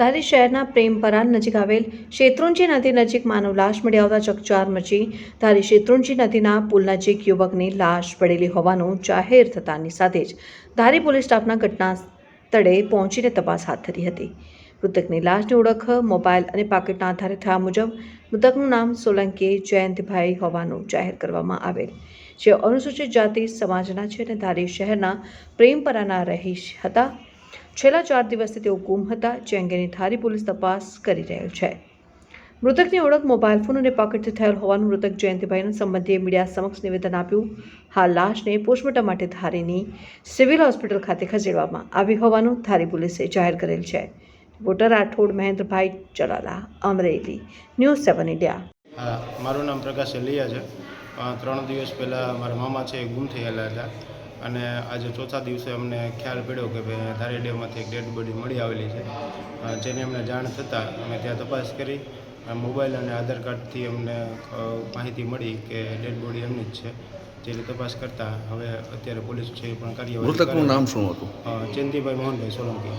ધારી શહેરના પ્રેમપરા નજીક આવેલ શેત્રુંજી નદી નજીક માનવ લાશ મળી આવતા ચકચાર મચી ધારી શેત્રુંજી નદીના પુલ નજીક યુવકની લાશ પડેલી હોવાનું જાહેર થતાની સાથે જ ધારી પોલીસ સ્ટાફના ઘટના સ્થળે પહોંચીને તપાસ હાથ ધરી હતી. મૃતકની લાશની ઓળખ મોબાઈલ અને પાકીટના આધારે થયા મુજબ મૃતકનું નામ સોલંકી જયંતભાઈ હોવાનું જાહેર કરવામાં આવેલ. જે અનુસૂચિત જાતિ સમાજના છે અને ધારી શહેરના પ્રેમપરાના રહીશ હતા. છેલ્લા ચાર દિવસથી તેઓ ગુમ હતા, જે અંગેની ધારી પોલીસ તપાસ કરી રહેલ છે. મૃતકની ઓળખ મોબાઈલ ફોન અને પોકેટથી થયેલ હોવાનું મૃતક જયંતિભાઈના સંબંધીએ મીડિયા સમક્ષ નિવેદન આપ્યું. હાલ લાશને પોસ્ટમોર્ટમ માટે ધારીની સિવિલ હોસ્પિટલ ખાતે ખસેડવામાં આવી હોવાનું ધારી પોલીસે જાહેર કરેલ છે. Water Rathod, Mahendrabhai Chalala, Amreli, news seven India. મારું નામ પ્રકાશ અલિયા છે. ત્રણ દિવસ પહેલાં મારા મામા છે ગુમ થયેલા હતા. અને આજે ચોથા દિવસે અમને ખ્યાલ પડ્યો કે ભાઈ ધારી ડેમમાંથી એક ડેડ બોડી મળી આવેલી છે. જેની અમને જાણ થતાં અમે ત્યાં તપાસ કરી મોબાઈલ અને આધાર કાર્ડથી અમને માહિતી મળી કે ડેડ બોડી એમની જ છે. જેની તપાસ કરતાં હવે અત્યારે પોલીસ છે એ પણ કાર્યવાહી મૃતકનું નામ શું હતું? ચિંતીભાઈ મોહનભાઈ સોલંકી.